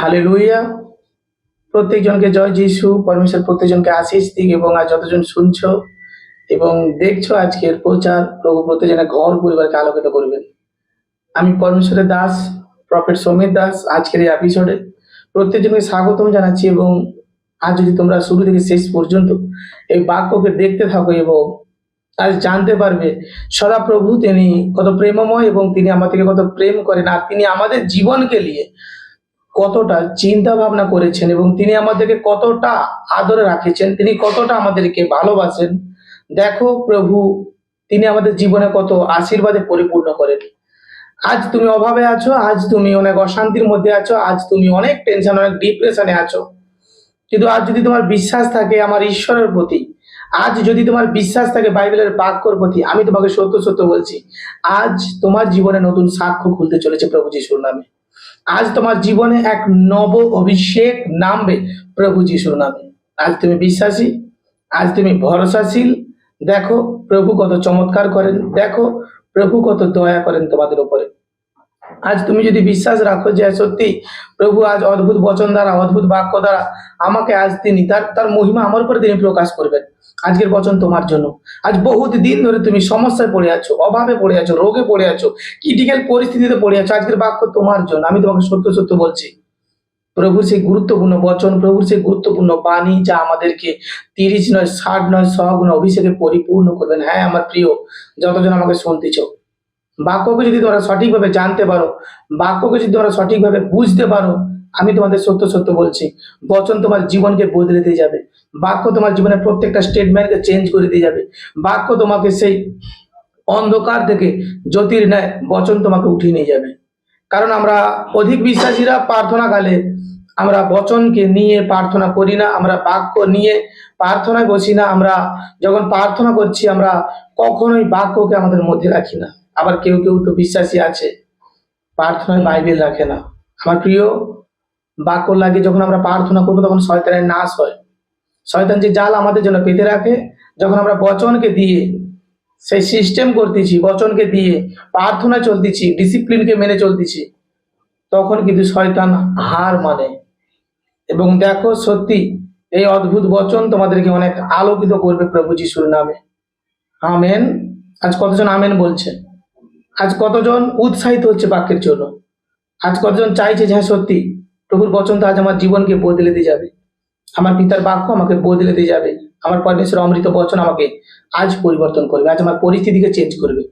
Hallelujah প্রত্যেকজনকে জয় যিশু, পরমেশ্বর প্রত্যেকজনকে আশিস দিক এবং আর যতজন শুনছো এবং দেখছ আজকের প্রচার, প্রভু প্রত্যেকজনের ঘর পরিবারকে আলোকিত করবেন। আমি পরমেশ্বরের দাস প্রফেট সমীর দাস, আজকের এই এপিসোডে প্রত্যেকজনকে স্বাগতম জানাচ্ছি এবং আজ যদি তোমরা শুরু থেকে শেষ পর্যন্ত এই বাক্যকে দেখতে থাকো এবং আজ জানতে পারবে, সদাপ্রভু তিনি কত প্রেমময় এবং তিনি আমাদেরকে কত প্রেম করেন আর তিনি আমাদের জীবনকে নিয়ে কতটা চিন্তা ভাবনা করেছেন এবং তিনি আমাদেরকে কতটা আদরে রাখেছেন, তিনি কতটা আমাদেরকে ভালোবাসেন। দেখো প্রভু, তিনি আমাদের জীবনে কত আশীর্বাদে পরিপূর্ণ করেন। আজ তুমি অভাবে আছো, আজ তুমি অনেক অশান্তির মধ্যে আছো, আজ তুমি অনেক টেনশন অনেক ডিপ্রেশনে আছো। কিন্তু আজ যদি তোমার বিশ্বাস থাকে আমার ঈশ্বরের প্রতি, আজ যদি তোমার বিশ্বাস থাকে বাইবেলের বাক্যর প্রতি, আমি তোমাকে সত্য সত্য বলছি, আজ তোমার জীবনে নতুন সাক্ষ্য খুলতে চলেছে প্রভু যিশুর নামে। আজ তোমার জীবনে এক নব অভিষেক নামবে প্রভু যিশুর নামে। আজ তুমি বিশ্বাসী, আজ তুমি ভরসাশীল। দেখো প্রভু কত চমৎকার করেন, দেখো প্রভু কত দয়া করেন তোমাদের উপরে। আজ তুমি যদি বিশ্বাস রাখো যে সত্যি প্রভু আজ অদ্ভুত বচন দ্বারা, অদ্ভুত বাক্য দ্বারা আমাকে আজ তিনি তার তার মহিমা আমার উপরে তিনি প্রকাশ করবেন। আজকের বচন তোমার জন্য। আজ বহুত দিন ধরে তুমি সমস্যায় পড়ে আছো, অভাবে পড়ে আছো, রোগে পড়ে আছো ক্রিটিক্যাল পরিস্থিতিতে পড়ে আছো। আজকের বাক্য তোমার জন্য। আমি তোমাকে সত্য সত্য বলছি। প্রভুর সেই গুরুত্বপূর্ণ বচন, প্রভুর সেই গুরুত্বপূর্ণ বাণী যা আমাদেরকে তিরিশ নয়, ষাট নয় সগুণ অভিষেকে পরিপূর্ণ করবেন। হ্যাঁ আমার প্রিয়, যতজন আমাকে শুনতেছ বাক্যকে যদি তোমরা সঠিকভাবে জানতে পারো, বাক্যকে যদি তোমরা সঠিকভাবে বুঝতে পারো, আমি তোমাদের সত্য সত্য বলছি, বচন তোমার জীবনকে বদলে দিয়ে যাবে। বাক্য তোমার জীবনের প্রত্যেকটা স্টেটমেন্টকে চেঞ্জ করে দিয়ে যাবে। বাক্য তোমাকে সেই অন্ধকার থেকে জ্যোতির ন্যায় বচন তোমাকে উঠিয়ে নিয়ে যাবে। কারণ আমরা অধিক বিশ্বাসীরা প্রার্থনাকালে আমরা বচনকে নিয়ে প্রার্থনা করি না, আমরা বাক্য নিয়ে প্রার্থনায় বসি না, আমরা যখন প্রার্থনা করছি, আমরা কখনোই বাক্যকে আমাদের মধ্যে রাখি না। আবার কেউ কেউ তো বিশ্বাসী আছে। প্রার্থনায় বাইবেল রাখে না। আমার প্রিয়, বাক্য লাগে যখন আমরা প্রার্থনা করব তখন শয়তানের নাশ হয়। শয়তান যে জাল আমাদের জন্য পেতে রাখে, যখন আমরা বচনকে দিয়ে সেই সিস্টেম করতেছি, বচনকে দিয়ে প্রার্থনা চলতেছি ডিসিপ্লিনকে মেনে চলতেছি, তখন কিন্তু শয়তান হার মানে। এবং দেখো সত্যি, এই অদ্ভুত বচন তোমাদেরকে অনেক আলোকিত করবে প্রভু যিশুর নামে। আমেন। আজ কতজন আমেন বলছে আজ কতজন উৎসাহিত হচ্ছে বাক্যের জন্য? আজ কতজন চাইছে যে হ্যাঁ সত্যি, প্রভুর বচন তো আজ আমার জীবনকে বদলে দিয়ে যাবে। আমার পিতার বাক্য আমাকে বদলে দিয়ে যাবে। আমার পরমেশ্বর অমৃত বচন আমাকে আজ পরিবর্তন করবে। আজ আমার পরিস্থিতিকে চেঞ্জ করবে।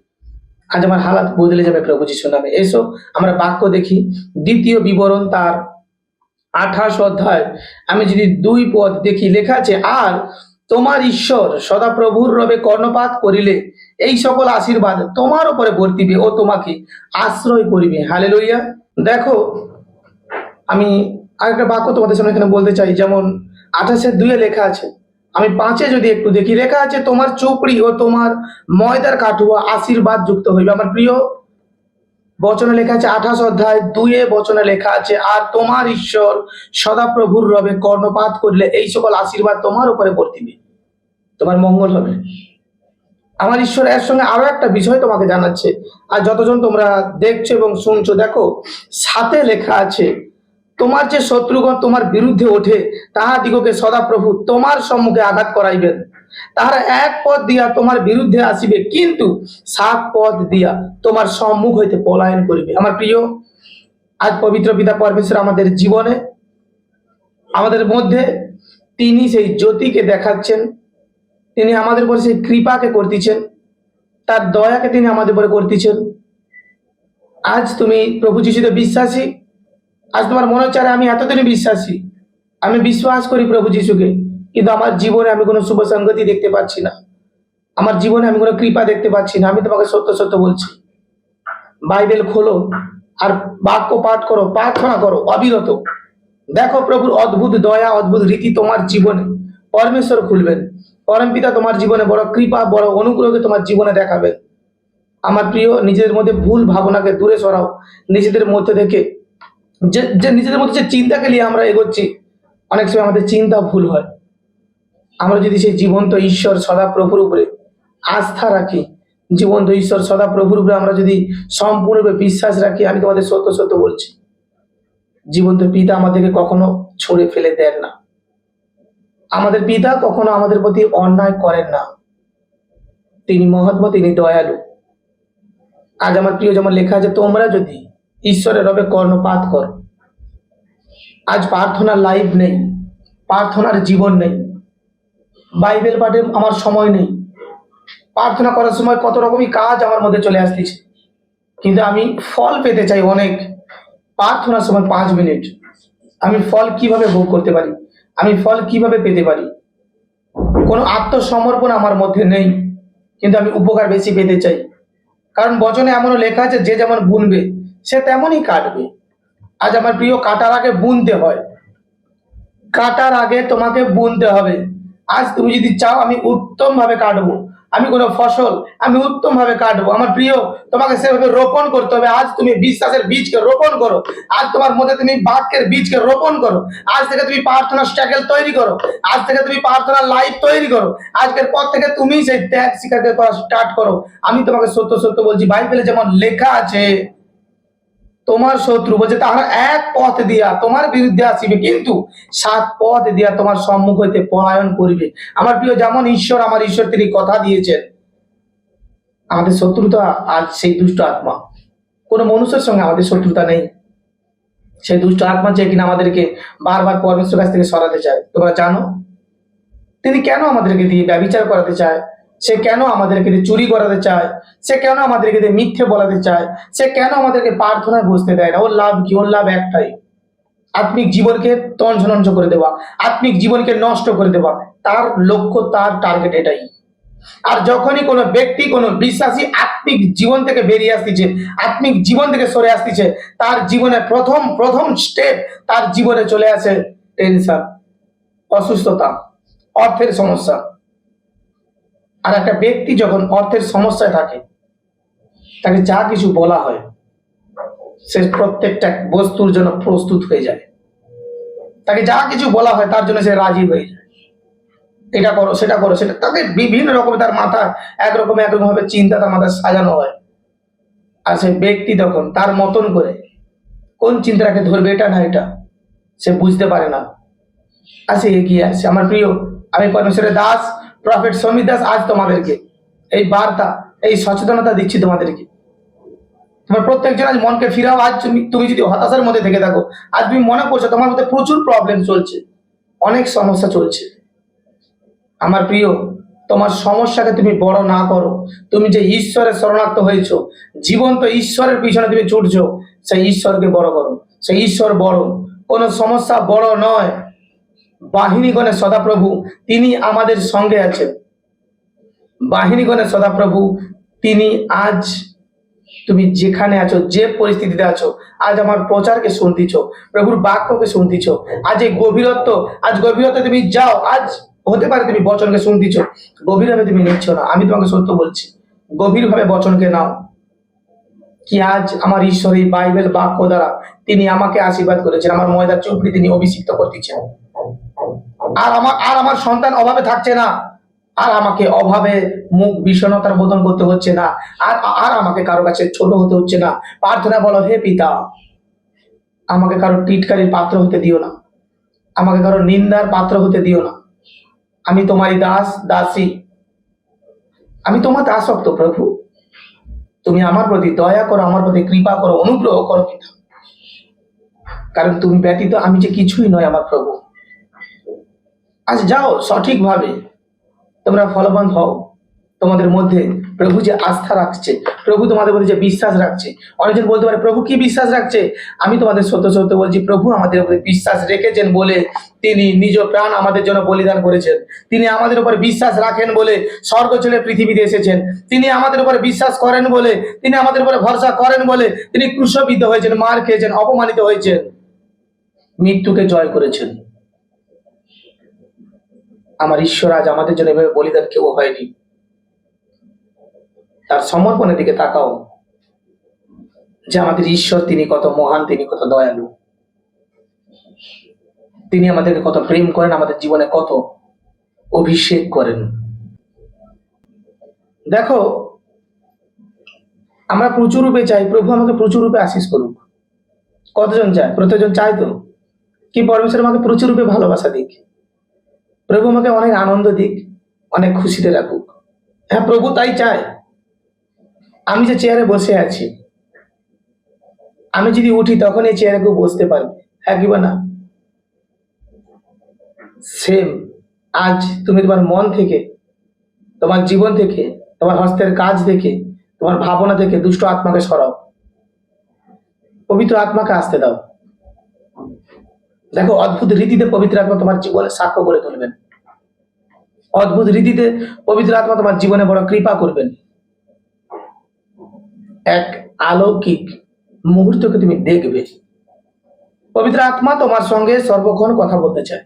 আজ আমার হালাত বদলে যাবে প্রভু যিশুর নামে। এসো, আমরা বাক্য দেখি। দ্বিতীয় বিবরণ তার আঠাশ অধ্যায়। আমি যদি দুই পদ দেখি, লেখা আছে, আর তোমার ঈশ্বর সদাপ্রভুর রবে কর্ণপাত করিলে এই সকল আশীর্বাদ তোমার উপরে বর্তিবে ও তোমাকে আশ্রয় করিবে। হালে লইয়া দেখো, আমি আরেকটা বাক্য তোমাদের সামনে এখানে বলতে চাই। যেমন আঠাশের দুইয়ে লেখা আছে, আমি পাঁচে যদি একটু দেখি, লেখা আছে, তোমার চোপড়ি ও তোমার ময়দার কাঠুয়া আশীর্বাদ যুক্ত হইবে। আমার প্রিয়, বচনে লেখা আছে, আঠাশ অধ্যায় দুইয়ে বচনে লেখা আছে, আর তোমার ঈশ্বর সদাপ্রভুর রবে কর্ণপাত করলে এই সকল আশীর্বাদ তোমার উপরে বর্তিবে তোমার মঙ্গল হবে। আমার ঈশ্বর এর সঙ্গে আরও একটা বিষয় তোমাকে জানাচ্ছে। আর যতজন তোমরা দেখছ এবং শুনছো, দেখো, সাথে লেখা আছে, তোমার যে শত্রুগণ তোমার বিরুদ্ধে ওঠে তাহাদিগকে সদাপ্রভু তোমার সম্মুখে আঘাত করাইবেন। তাহারা এক পথ দিয়া তোমার বিরুদ্ধে আসিবে, কিন্তু সাত পথ দিয়া তোমার সম্মুখ হইতে পলায়ন করিবে। আমার প্রিয়, আজ পবিত্র পিতা পরমেশ্বর আমাদের জীবনে, আমাদের মধ্যে তিনি সেই জ্যোতিকে দেখাচ্ছেন। তিনি আমাদের উপরে সেই কৃপাকে করতেছেন। তার দয়াকে তিনি আমাদের উপরে করতেছেন। আজ তুমি প্রভু যিশুতে বিশ্বাসী? আজ তোমার মনে হচ্ছে আমি এতদিনই বিশ্বাসী। আমি বিশ্বাস করি প্রভু যিশুকে, কিন্তু আমার জীবনে আমি কোনো শুভ সঙ্গতি দেখতে পাচ্ছি না। আমার জীবনে আমি কোনো কৃপা দেখতে পাচ্ছি না। আমি তোমাকে সত্য সত্য বলছি। বাইবেল খোলো আর বাক্য পাঠ করো, প্রার্থনা করো, অবিরত। দেখো প্রভুর অদ্ভুত দয়া, অদ্ভুত রীতি তোমার জীবনে। পরমেশ্বর খুলবেন। পরম পিতা তোমার জীবনে বড় কৃপা, বড় অনুগ্রহকে তোমার জীবনে দেখাবে। আমার প্রিয়, নিজেদের মধ্যে ভুল ভাবনাকে দূরে সরাও। নিজেদের মধ্যে থেকে যে যে নিজেদের মধ্যে যে চিন্তাকে নিয়ে আমরা এগোচ্ছি, অনেক সময় আমাদের চিন্তা ভুল হয়। আমরা যদি সেই জীবন্ত ঈশ্বর সদা প্রভুর উপরে আস্থা রাখি, জীবন্ত ঈশ্বর সদা প্রভুর উপরে আমরা যদি সম্পূর্ণরূপে বিশ্বাস রাখি, আমি তোমাদের সত্য সত্য বলছি, জীবন্ত পিতা আমাদেরকে কখনো ছড়ে ফেলে দেন না। আমাদের পিতা কখনো আমাদের প্রতি অন্যায় করেন না। তিনি মহাত্মা তিনি দয়ালু। আজ আমার প্রিয় যেমন লেখা আছে, তোমরা যদি ঈশ্বরের রবে কর্ণপাত করো, আজ প্রার্থনার লাইভ নেই, প্রার্থনার জীবন নেই, বাইবেল পাঠে আমার সময় নেই। প্রার্থনা করার সময় কত রকমই কাজ আমার মধ্যে চলে আসতেছে। কিন্তু আমি ফল পেতে চাই অনেক। প্রার্থনার সময় পাঁচ মিনিট। আমি ফল কীভাবে ভোগ করতে পারি? আমি ফল কীভাবে পেতে পারি? কোনো আত্মসমর্পণ আমার মধ্যে নেই, কিন্তু আমি উপকার বেশি পেতে চাই। কারণ বচনে এমনও লেখা আছে, যে যেমন বুনবে, সে তেমনই কাটবে। আজ আমার প্রিয়, কাটার আগে বুনতে হয়। কাটার আগে তোমাকে বুনতে হবে। আজ তুমি যদি চাও, আমি উত্তমভাবে কাটবো। আমি কোনো ফসল আমি উত্তমভাবে কাটবো। আমার প্রিয়, তোমাকে সেভাবে রোপণ করতে হবে। আজ তুমি বিশ্বাসের বীজকে রোপণ করো। আজ তোমার মধ্যে তুমি বাক্যের বীজকে রোপণ করো। আজ থেকে তুমি প্রার্থনা স্ট্যাকেল তৈরি করো। আজ থেকে তুমি প্রার্থনা লাইফ তৈরি করো। আজকের পর থেকে তুমি সেই ত্যাগ স্বীকার করা স্টার্ট করো। আমি তোমাকে সত্য সত্য বলছি। বাইবেলে যেমন লেখা আছে তোমার শত্রু বলছে, তাহারা এক পথ দিয়া তোমার বিরুদ্ধে আসিবে, কিন্তু সাত পথ দিয়া তোমার সম্মুখ হইতে পলায়ন করিবে। আমার প্রিয়, যেমন ঈশ্বর আমার ঈশ্বর তিনি কথা দিয়েছেন, আমাদের শত্রুতা আজ সেই দুষ্ট আত্মা। কোনো মানুষের সঙ্গে আমাদের শত্রুতা নেই। সেই দুষ্ট আত্মা যে কিনা আমাদেরকে বারবার পরমেশ্বর কাছ থেকে সরাতে চায়। তোমরা জানো? তিনি কেন আমাদেরকে দিয়ে ব্যবচার করাতে চায়? সে কেন আমাদেরকে দিয়ে চুরি করাতে চায়? সে কেন আমাদেরকে দিয়ে মিথ্যে বলাতে চায়? সে কেন আমাদেরকে প্রার্থনায় বসতে দেয় না? ওর লাভ কি? ওর লাভ একটাই। আত্মিক জীবনকে তঞ্চনঞ্চ করে দেওয়া। আত্মিক জীবনকে নষ্ট করে দেওয়া। তার লক্ষ্য, তার টার্গেট এটাই। আর যখনই কোনো ব্যক্তি, কোনো বিশ্বাসী আত্মিক জীবন থেকে বেরিয়ে আসতেছে, আত্মিক জীবন থেকে সরে আসতেছে, তার জীবনে প্রথম প্রথম স্টেপ তার জীবনে চলে আসে টেনশন, অসুস্থতা, অর্থের সমস্যা। আর একটা ব্যক্তি যখন অর্থের সমস্যায় থাকে, তাকে যা কিছু বলা হয়, সে প্রত্যেকটা বস্তুর জন্য প্রস্তুত হয়ে যায়। তাকে যা কিছু বলা হয়, তার জন্য সে রাজি হয়ে যায়। এটা করো, সেটা করো, সেটা তাকে বিভিন্ন রকমের তার মাথা একরকম একরকম ভাবে চিন্তা তার মাথায় সাজানো হয়। আর সে ব্যক্তি তখন তার মতন করে কোন চিন্তাটাকে ধরবে, এটা না এটা, সে বুঝতে পারে না। আর সে এগিয়ে আসে। আমার প্রিয়, আমি পরমেশ্বরের দাস প্রফেট সমীর দাস আজ তোমাদেরকে এই বার্তা, এই সচেতনতা দিচ্ছি তোমাদেরকে। তোমার প্রত্যেকজন আজ মনকে ফিরাও, আজ তুমি তুমি যদি হতাশার মধ্যে থেকে থাকো, আজ তুমি মনে করছ তোমার মধ্যে প্রচুর প্রবলেম চলছে, অনেক সমস্যা চলছে। আমার প্রিয়, তোমার সমস্যাকে তুমি বড় না করো। তুমি যে ঈশ্বরের শরণার্থ হয়েছো, জীবন্ত ঈশ্বরের পিছনে তুমি ছুটছো, সেই ঈশ্বরকে বড় করো। সেই ঈশ্বর বড়, কোনো সমস্যা বড় নয়। বাহিনীগণে সদাপ্রভু তিনি আমাদের সঙ্গে আছেন। বাহিনীগণে সদাপ্রভু তিনি আজ তুমি যেখানে আছো, যে পরিস্থিতিতে আছো, আজ আমার প্রচারকে শুনতেছ, প্রভুর বাক্যকে শুনতেছ, আজ এই গভীরত্ব, আজ গভীরত্ব তুমি যাও, আজ হতে পারে তুমি বচনকে শুনতেছ, গভীরভাবে তুমি নিচ্ছ না, আমি তোমাকে সত্য বলছি, গভীরভাবে বচনকে নাও। কি আজ আমার ঈশ্বর এই বাইবেল বাক্য দ্বারা তিনি আমাকে আশীর্বাদ করেছেন, আমার ময়দার চৌপড়ি তিনি অভিষিক্ত করতেছেন। আর আমার আর আমার সন্তান অভাবে থাকছে না। আর আমাকে অভাবে মুখ বিষণতার বোধন করতে হচ্ছে না। আর আর আমাকে কারও কাছে ছোট হতে হচ্ছে না। প্রার্থনা বলো, হে পিতা, আমাকে কারও টিটকারির পাত্র হতে দিও না। আমাকে কারও নিন্দার পাত্র হতে দিও না। আমি তোমারই দাস, দাসী। আমি তোমার দাসক্ত প্রভু। তুমি আমার প্রতি দয়া করো, আমার প্রতি কৃপা করো, অনুগ্রহ করো পিতা। কারণ তুমি ব্যতীত আমি যে কিছুই নয় আমার প্রভু। আজ যাও সঠিকভাবে। তোমরা ফলবান হও। তোমাদের মধ্যে প্রভু যে আস্থা রাখছে, প্রভু তোমাদের মধ্যে যে বিশ্বাস রাখছে অনেকজন বলতে পারে, প্রভু কি বিশ্বাস রাখছে? আমি তোমাদের সত্য সত্য বলছি, প্রভু আমাদের উপরে বিশ্বাস রেখেছেন বলে তিনি নিজ প্রাণ আমাদের জন্য বলিদান করেছেন। তিনি আমাদের উপর বিশ্বাস রাখেন বলে স্বর্গ ছেড়ে পৃথিবীতে এসেছেন। তিনি আমাদের উপরে বিশ্বাস করেন বলে, তিনি আমাদের উপরে ভরসা করেন বলে তিনি ক্রুশবিদ্ধ হয়েছেন, মার খেয়েছেন, অপমানিত হয়েছেন। মৃত্যুকে জয় করেছেন। আমার ঈশ্বর আজ আমাদের জন্য এভাবে বলিদান কেউ হয়নি। তার সমর্পণের দিকে তাকাও। যে আমাদের ঈশ্বর, তিনি কত মহান, তিনি কত দয়ালু। তিনি আমাদেরকে কত প্রেম করেন, আমাদের জীবনে কত অভিষেক করেন। দেখো, আমরা প্রচুর রূপে চাই, প্রভু আমাকে প্রচুর রূপে আশিস করুক। কতজন চায়? প্রত্যেকজন চায় তো? কি পরমেশ্বর আমাকে প্রচুর রূপে ভালোবাসা দিক? প্রভু আমাকে অনেক আনন্দ দিক, অনেক খুশিতে রাখুক। হ্যাঁ প্রভু তাই চায়। আমি যে চেয়ারে বসে আছি, আমি যদি উঠি তখন এই চেয়ারে কেউ বসতে পারবে। হ্যাঁ কি বা না সেম আজ তুমি তোমার মন থেকে, তোমার জীবন থেকে, তোমার হস্তের কাজ থেকে, তোমার ভাবনা থেকে দুষ্ট আত্মাকে সরাও। পবিত্র আত্মাকে আসতে দাও। দেখো, অদ্ভুত রীতিতে পবিত্র আত্মা তোমার জীবনে সাক্ষ্য করে তুলবেন। অদ্ভুত রীতিতে পবিত্র আত্মা তোমার জীবনে বড় কৃপা করবেন। এক আলৌকিক মুহূর্তকে তুমি দেখবে। পবিত্র আত্মা তোমার সঙ্গে সর্বক্ষণ কথা বলতে চায়।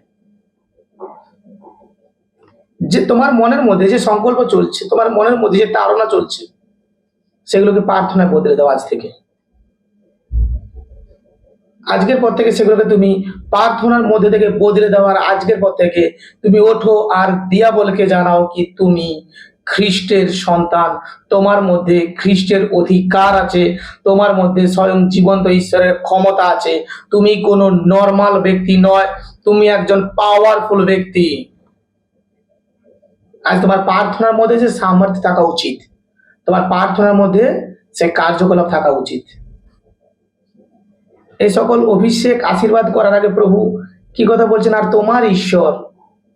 যে তোমার মনের মধ্যে যে সংকল্প চলছে, তোমার মনের মধ্যে যে তাড়না চলছে, সেগুলোকে প্রার্থনায় বদলে দাও আজ থেকে। আজকের পর থেকে সেগুলোকে তুমি প্রার্থনার মধ্যে থেকে বদলে দেওয়ার আজকের পর থেকে তুমি ওঠো আর দিয়া দিয়াবলকে জানাও কি তুমি খ্রিস্টের সন্তান। তোমার মধ্যে খ্রিস্টের অধিকার আছে, তোমার মধ্যে স্বয়ং জীবন্ত ঈশ্বরের ক্ষমতা আছে। তুমি কোনো নর্মাল ব্যক্তি নয়, তুমি একজন পাওয়ারফুল ব্যক্তি। আজ তোমার প্রার্থনার মধ্যে যে সামর্থ্য থাকা উচিত, তোমার প্রার্থনার মধ্যে সে কার্যকলাপ থাকা উচিত। এই সকল অভিষেক আশীর্বাদ করার আগে প্রভু কি কথা বলছেন? আর তোমার ঈশ্বর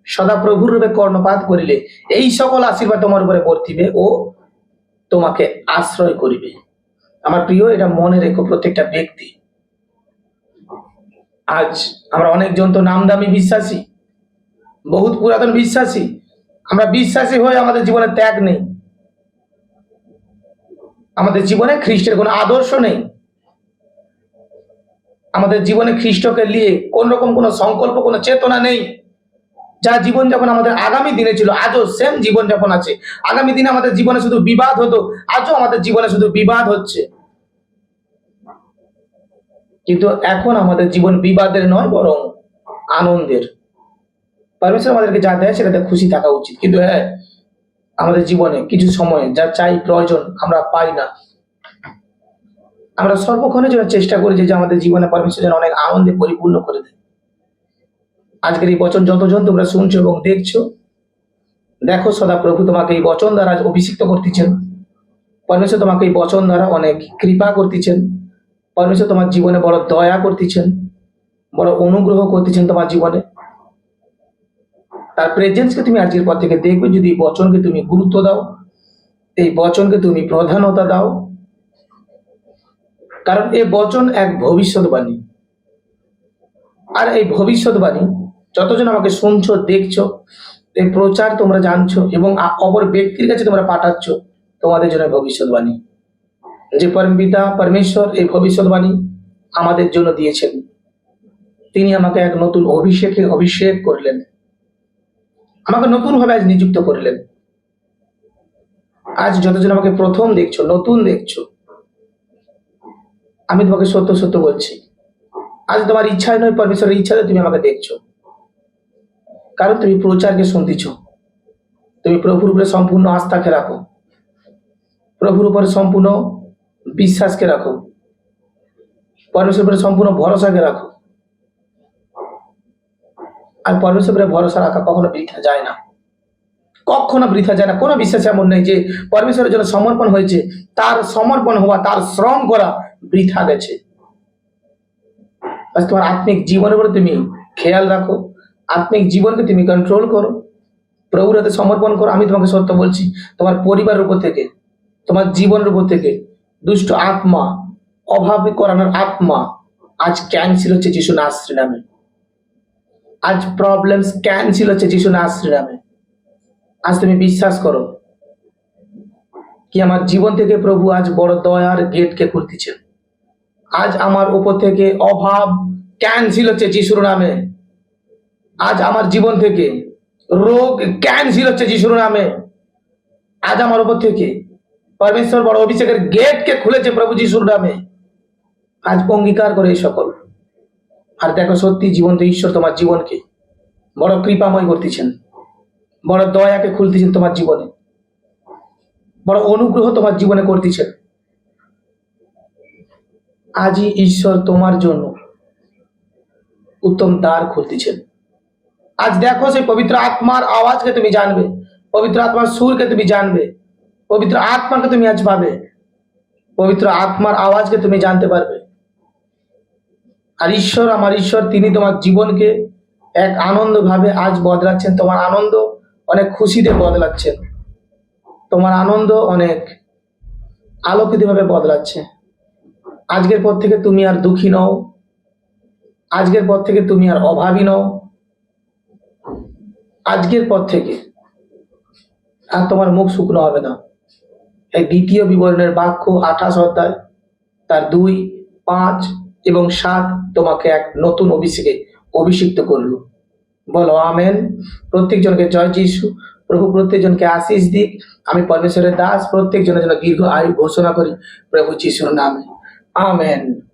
সদা প্রভুর রূপে কর্ণপাত করিলে, এই সকল আশীর্বাদ তোমার উপরে বর্তিবে ও তোমাকে আশ্রয় করিবে। আমার প্রিয়, এটা মনে রেখো প্রত্যেকটা ব্যক্তি। আজ আমরা অনেকজন তো নামদামি বিশ্বাসী, বহুত পুরাতন বিশ্বাসী। আমরা বিশ্বাসী হয়ে আমাদের জীবনে ত্যাগ নেই। আমাদের জীবনে খ্রিস্টের কোনো আদর্শ নেই। আমাদের জীবনে খ্রিস্টকে নিয়ে কোন রকম কোনো সংকল্প, কোনো চেতনা নেই। যা জীবন যখন আমাদের আগামী দিনে ছিল, আজও সেম জীবন যাপন আছে। আগামী দিনে আমাদের জীবনে শুধু বিবাদ হতো, আজও আমাদের জীবনে শুধু বিবাদ হচ্ছে। কিন্তু এখন আমাদের জীবন বিবাদের নয়, বরং আনন্দের। পরমেশ্বর আমাদেরকে যা দেয় সেটাতে খুশি থাকা উচিত। কিন্তু হ্যাঁ আমাদের জীবনে কিছু সময় যা চাই প্রয়োজন আমরা পাই না। আমরা সর্বক্ষণের জন্য চেষ্টা করি যে আমাদের জীবনে পরমেশ্বর যেন অনেক আনন্দে পরিপূর্ণ করে দেয়। আজকের এই বচন যতজন তোমরা শুনছো এবং দেখছ, দেখো সদা প্রভু তোমাকে এই বচন দ্বারা অভিষিক্ত করতেছেন। পরমেশ্বর তোমাকে এই বচন দ্বারা অনেক কৃপা করতেছেন। পরমেশ্বর তোমার জীবনে বড় দয়া করতেছেন, বড় অনুগ্রহ করতেছেন তোমার জীবনে। তার প্রেজেন্সকে তুমি আজকের পর থেকে দেখবে, যদি এই বচনকে তুমি গুরুত্ব দাও, এই বচনকে তুমি প্রধানতা দাও কারণ এ বচন এক ভবিষ্যৎবাণী। আর এই ভবিষ্যৎবাণী, যতজন আমাকে শুনছো, দেখছ এই প্রচার তোমরা জানছো এবং অপর ব্যক্তির কাছে তোমরা পাঠাচ্ছ, তোমাদের জন্য ভবিষ্যৎবাণী। যে পরম পিতা পরমেশ্বর এই ভবিষ্যৎবাণী আমাদের জন্য দিয়েছেন। তিনি আমাকে এক নতুন অভিষেকে অভিষেক করলেন। আমাকে নতুন ভাবে আজ নিযুক্ত করলেন। আজ যতজন আমাকে প্রথম দেখছ, নতুন দেখছ আমি তোমাকে সত্য সত্য বলছি। আজ তোমার ইচ্ছায় নয়, পরমেশ্বরের ইচ্ছাতে তুমি আমাকে দেখছ। কারণ তুমি প্রচারকে শুনতেছ তুমি প্রভুর উপরে সম্পূর্ণ আস্থাকে রাখো। প্রভুর উপরে সম্পূর্ণ বিশ্বাসকে রাখো। পরমেশ্বরের উপরে সম্পূর্ণ ভরসাকে রাখো। আর পরমেশ্বরের উপরে ভরসা রাখা কখনো বৃথা যায় না। কখনো বৃথা যায় না। কোনো বিশ্বাস এমন নেই যে, পরমেশ্বরের জন্য সমর্পণ হয়েছে, তার সমর্পণ হওয়া, তার শ্রম করা বৃথা গেছে। আজ তোমার আত্মিক জীবনের উপরে তুমি খেয়াল রাখো। আত্মিক জীবনকে তুমি কন্ট্রোল করো। প্রভুর হাতে সমর্পণ করো। আমি তোমাকে সত্য বলছি, তোমার পরিবারের উপর থেকে, তোমার জীবনের উপর থেকে দুষ্ট আত্মা, অভাবে করানোর আত্মা আজ ক্যান্সেল হচ্ছে যিশু নাশ্রী নামে। আজ প্রবলেমস ক্যান্সেল হচ্ছে যিশু নাশ্রী নামে। আজ তুমি বিশ্বাস করো কি আমার জীবন থেকে প্রভু আজ বড় দয়ার গেটকে খুলতেছেন। আজ আমার উপর থেকে অভাব ক্যান্সেল হচ্ছে যিশুর নামে। আজ আমার জীবন থেকে রোগ ক্যান্সেল হচ্ছে যিশুর নামে। আজ আমার উপর থেকে পরমেশ্বর বড় অভিষেকের গেটকে খুলেছে প্রভু যিশুর নামে। আজ অঙ্গীকার করে এই সকল। আর দেখো সত্যি জীবন্ত ঈশ্বর তোমার জীবনকে বড় কৃপাময় করতেছেন। বড় দয়াকে খুলতেছেন তোমার জীবনে। বড় অনুগ্রহ তোমার জীবনে করতেছেন। আজই ঈশ্বর তোমার জন্য উত্তম দ্বার খুলতেছেন। আজ দেখো সেই পবিত্র আত্মার আওয়াজকে তুমি জানবে, পবিত্র আত্মার সুরকে তুমি জানবে, পবিত্র আত্মাকে তুমি আজ পাবে, পবিত্র আত্মার আওয়াজকে তুমি জানতে পারবে। আর ঈশ্বর, আমার ঈশ্বর, তিনি তোমার জীবনকে এক আনন্দ ভাবে আজ বদলাচ্ছেন, তোমার আনন্দ অনেক খুশিতে বদলাচ্ছেন, তোমার আনন্দ অনেক আলোকিত ভাবে বদলাচ্ছে। আজকের পর থেকে তুমি আর দুঃখী নও। আজকের পর থেকে তুমি আর অভাবী নও। আজকের পর থেকে আর তোমার মুখ শুকনো হবে না। এই দ্বিতীয় বিবরণের বাক্য আঠাশ অধ্যায়, তার দুই, পাঁচ এবং সাত তোমাকে এক নতুন অভিষেকে অভিষিক্ত করল। বলো, আমেন। প্রত্যেকজনকে জয় যিশু। প্রভু প্রত্যেকজনকে আশিস দিক। আমি পরমেশ্বরের দাস। প্রত্যেকজনের জন্য দীর্ঘ আয়ু ঘোষণা করি। প্রভু যিশুর নামে। Amen.